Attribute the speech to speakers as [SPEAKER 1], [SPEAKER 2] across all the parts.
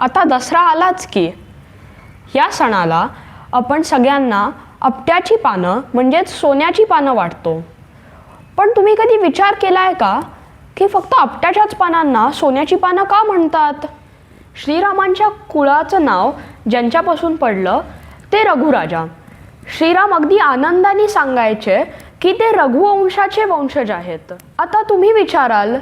[SPEAKER 1] आता दसरा आलाच की. या सणाला आपण सगळ्यांना आपट्याची पानं म्हणजेच सोन्याची पानं वाटतो. पण तुम्ही कधी विचार केला आहे का की फक्त आपट्याच्याच पानांना सोन्याची पानं का म्हणतात? श्रीरामांच्या कुळाचं नाव ज्यांच्यापासून पडलं ते रघुराजा. श्रीराम अगदी आनंदाने सांगायचे की ते रघुवंशाचे वंशज आहेत. आता तुम्ही विचाराल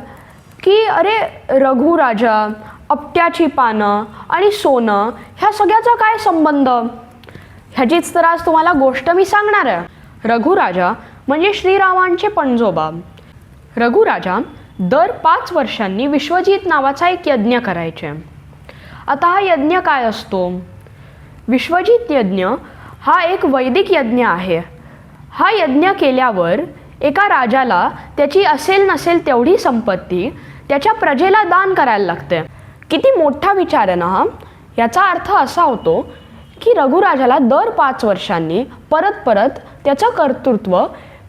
[SPEAKER 1] की अरे रघुराजा अपट्याची पानं आणि सोनं ह्या सगळ्याचा काय संबंध? ह्याचीच तर आज तुम्हाला गोष्ट मी सांगणार आहे. रघुराजा म्हणजे श्रीरामांचे पणजोबा. रघुराजा दर पाच वर्षांनी विश्वजित नावाचा एक यज्ञ करायचे. आता हा यज्ञ काय असतो? विश्वजित यज्ञ हा एक वैदिक यज्ञ आहे. हा यज्ञ केल्यावर एका राजाला त्याची असेल नसेल तेवढी संपत्ती त्याच्या प्रजेला दान करायला लागते. किती मोठा विचार आहे ना हा? याचा अर्थ असा होतो की रघुराजाला दर पाच वर्षांनी परत परत त्याचं कर्तृत्व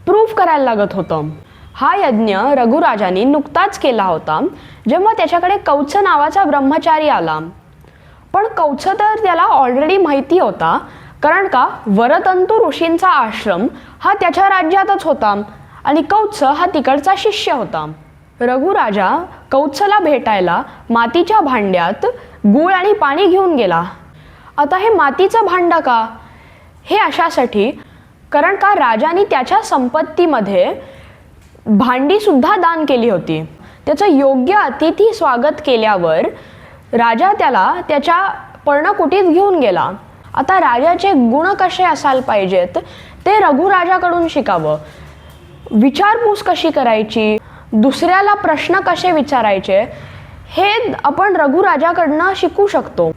[SPEAKER 1] प्रूव्ह करायला लागत होतं. हा यज्ञ रघुराजाने नुकताच केला होता जेव्हा त्याच्याकडे कौच नावाचा ब्रह्मचारी आला. पण कौच तर त्याला ऑलरेडी माहिती होता कारण का? वरतंतू ऋषींचा आश्रम हा त्याच्या राज्यातच होता आणि कौच हा तिकडचा शिष्य होता. रघुराजा कौत्सला भेटायला मातीच्या भांड्यात गूळ आणि पाणी घेऊन गेला. आता हे मातीचं भांडं का? हे अशासाठी कारण का राजाने त्याच्या संपत्तीमध्ये भांडीसुद्धा दान केली होती. त्याचं योग्य अतिथी स्वागत केल्यावर राजा त्याला त्याच्या पर्णकुटीत घेऊन गेला. आता राजाचे गुण कसे असायला पाहिजेत ते रघुराजाकडून शिकावं. विचारपूस कशी करायची? दुसऱ्याला प्रश्न कसे विचारायचे हे आपण रघुराजाकडनं शिकू शकतो.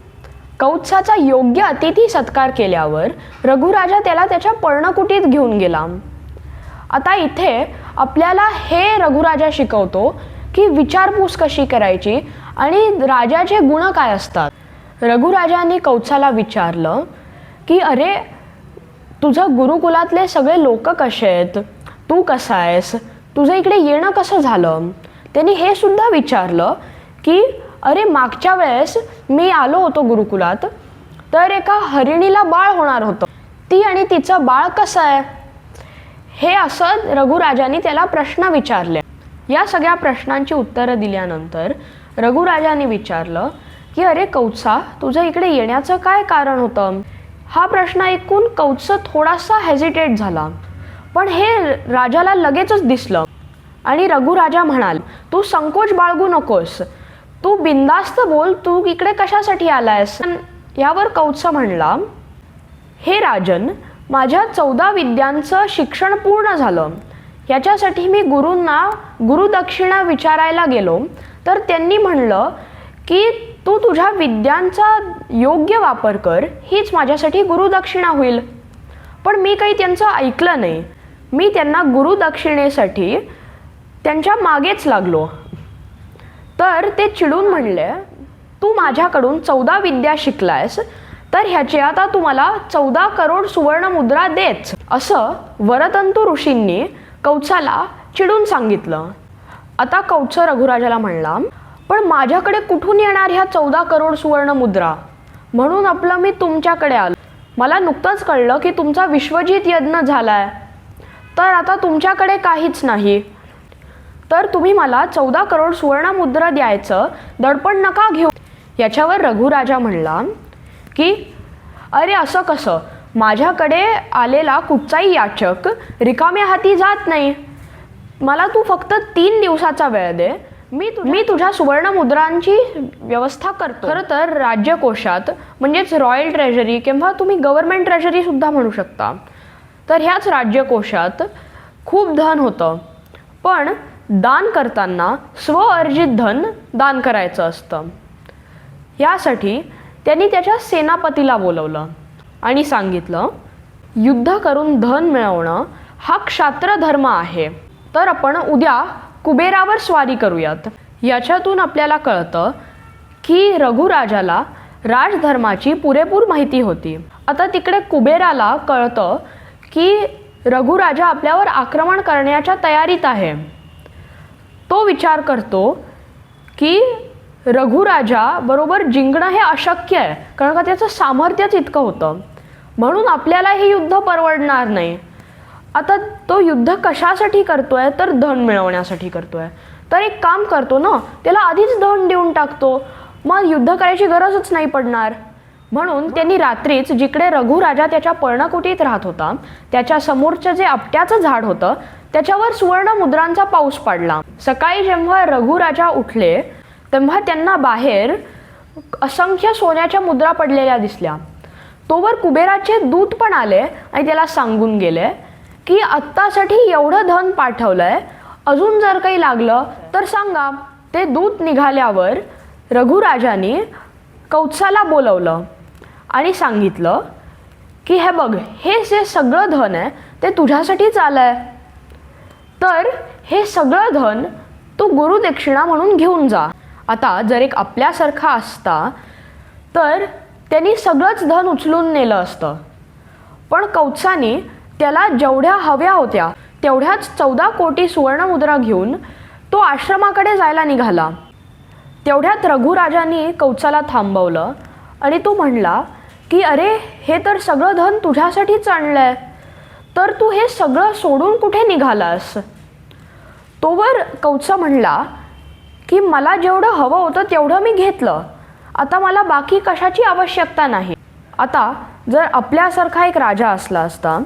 [SPEAKER 1] कौत्साचा योग्य अतिथी सत्कार केल्यावर रघुराजा त्याला त्याच्या पर्णकुटीत घेऊन गेला. आता इथे आपल्याला हे रघुराजा शिकवतो की विचारपूस कशी करायची आणि राजाचे गुण काय असतात. रघुराजाने कौत्साला विचारलं की अरे तुझं गुरुकुलातले सगळे लोक कसे आहेत? तू कसा आहेस? तुझं इकडे येणं कसं झालं? त्यांनी हे सुद्धा विचारलं की अरे मागच्या वेळेस मी आलो होतो गुरुकुलात तर एका हरिणीला बाळ होणार होतं. ती आणि तिचं बाळ कसं आहे? हे असं रघुराजांनी त्याला प्रश्न विचारले. या सगळ्या प्रश्नांची उत्तरं दिल्यानंतर रघुराजाने विचारलं की अरे कौत्सा तुझं इकडे येण्याचं काय कारण होतं? हा प्रश्न ऐकून कौत्स थोडासा हेजिटेट झाला. पण हे राजाला लगेचच दिसलं. आणि रघुराजा म्हणाल तू संकोच बाळगू नकोस. तू बिंदास्त बोल तू इकडे कशासाठी आलायस? यावर कौत्स म्हणला हे राजन माझ्या चौदा विद्यांचं शिक्षण पूर्ण झालं. याच्यासाठी मी गुरूंना गुरुदक्षिणा विचारायला गेलो. तर त्यांनी म्हणलं की तू तुझ्या विद्यांचा योग्य वापर कर हीच माझ्यासाठी गुरुदक्षिणा होईल. पण मी काही त्यांचं ऐकलं नाही. मी त्यांना गुरुदक्षिणेसाठी त्यांच्या मागेच लागलो. तर ते चिडून म्हणले तू माझ्याकडून चौदा विद्या शिकलायस तर ह्याची आता तुम्हाला चौदा करोड सुवर्ण मुद्रा देच. असं वरतंतू ऋषींनी कौचाला चिडून सांगितलं. आता कौच रघुराजाला म्हणला पण माझ्याकडे कुठून येणार ह्या चौदा करोड सुवर्ण मुद्रा? म्हणून आपलं मी तुमच्याकडे आलो. मला नुकतंच कळलं की तुमचा विश्वजित यज्ञ झालाय. तर आता तुमच्याकडे काहीच नाही. तर तुम्ही मला चौदा करोड सुवर्ण मुद्रा द्यायचं दडपण नका घेऊ. याच्यावर रघुराजा म्हणला की अरे असं कसं? माझ्याकडे आलेला कुठचाही याचक रिकाम्या हाती जात नाही. मला तू फक्त तीन दिवसाचा वेळ दे. मी तु मी तुझ्या सुवर्ण मुद्रांची व्यवस्था करतो. खरं तर राज्यकोशात म्हणजेच रॉयल ट्रेजरी किंवा तुम्ही गव्हर्नमेंट ट्रेजरी सुद्धा म्हणू शकता तर ह्याच राज्यकोशात खूप धन होतं. पण दान करताना स्वअर्जित धन दान करायचं असतं. यासाठी त्यांनी त्याच्या सेनापतीला बोलवलं आणि सांगितलं युद्ध करून धन मिळवणं हा क्षात्र धर्म आहे. तर आपण उद्या कुबेरावर स्वारी करूयात. याच्यातून आपल्याला कळतं की रघुराजाला राजधर्माची पुरेपूर माहिती होती. आता तिकडे कुबेराला कळतं की रघुराजा आपल्यावर आक्रमण करण्याच्या तयारीत आहे. तो विचार करतो की रघुराजा बरोबर जिंकणं हे अशक्य आहे कारण का त्याचं सामर्थ्यच इतकं होतं. म्हणून आपल्याला हे युद्ध परवडणार नाही. आता तो युद्ध कशासाठी करतोय? तर धन मिळवण्यासाठी करतोय. तर एक काम करतो ना त्याला आधीच धन देऊन टाकतो. मग युद्ध करायची गरजच नाही पडणार. म्हणून त्यांनी रात्रीच जिकडे रघुराजा त्याच्या पर्णकुटीत राहत होता त्याच्या समोरचं जे आपट्याचं झाड होतं त्याच्यावर सुवर्ण मुद्रांचा पाऊस पडला. सकाळी जेव्हा रघुराजा उठले तेव्हा त्यांना बाहेर असंख्य सोन्याच्या मुद्रा पडलेल्या दिसल्या. तोवर कुबेराचे दूत पण आले आणि त्याला सांगून गेले की आत्तासाठी एवढं धन पाठवलंय अजून जर काही लागलं तर सांगा. ते दूत निघाल्यावर रघुराजाने कौत्साला बोलवलं. आणि सांगितलं की हे बघ हे जे सगळं धन आहे ते तुझ्यासाठीच आलं आहे तर हे सगळं धन तू गुरुदक्षिणा म्हणून घेऊन जा. आता जर एक आपल्यासारखा असता तर त्यांनी सगळंच धन उचलून नेलं असतं. पण कौत्साने त्याला जेवढ्या हव्या होत्या तेवढ्याच चौदा कोटी सुवर्णमुद्रा घेऊन तो आश्रमाकडे जायला निघाला. तेवढ्यात रघुराजांनी कवचाला थांबवलं आणि तो म्हणला की अरे हे तर सगळं धन तुझ्यासाठीच आणलंय. तर तू हे सगळं सोडून कुठे निघालास? तोवर कौच म्हणला की मला जेवढं हवं होतं तेवढं मी घेतलं. आता मला बाकी कशाची आवश्यकता नाही. आता जर आपल्यासारखा एक राजा असला असता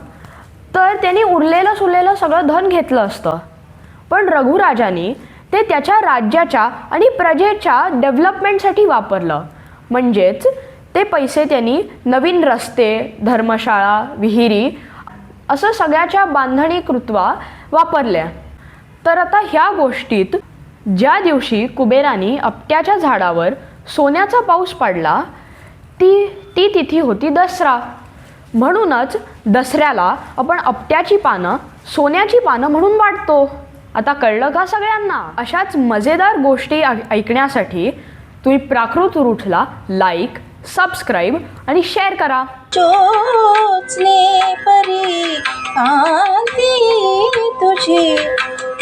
[SPEAKER 1] तर त्याने उरलेलं सुरलेलं सगळं धन घेतलं असतं. पण रघुराजाने ते त्याच्या राज्याच्या आणि प्रजेच्या डेव्हलपमेंटसाठी वापरलं. म्हणजेच ते पैसे त्यांनी नवीन रस्ते धर्मशाळा विहिरी असं सगळ्याच्या बांधणी कृत्वा वापरल्या. तर आता ह्या गोष्टीत ज्या दिवशी कुबेरानी आपट्याच्या झाडावर सोन्याचा पाऊस पडला ती ती तिथी होती दसरा. म्हणूनच दसऱ्याला आपण आपट्याची पानं सोन्याची पानं म्हणून वाटतो. आता कळलं का सगळ्यांना? अशाच मजेदार गोष्टी ऐ- ऐकण्यासाठी तुम्ही प्राकृत रूठला लाईक सबस्क्राईब आणि शेअर करा.
[SPEAKER 2] चोचले परी कांती तुझी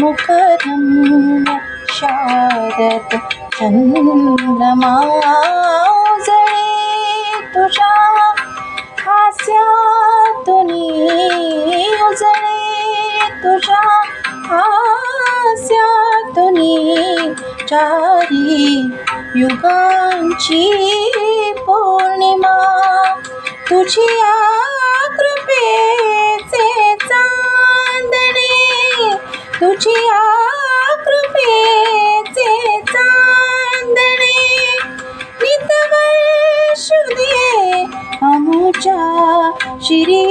[SPEAKER 2] मुखरम शारद चंद्रमा उजळे तुझ्या हास्यातून उजळे तुझ्या हास्यातून चारी युगांची पौर्णिमा तुझी कृपेचे चांदणे तुझी कृपेचे चांदणे. नितवर्षुदे अमुच्या अमुच्या श्री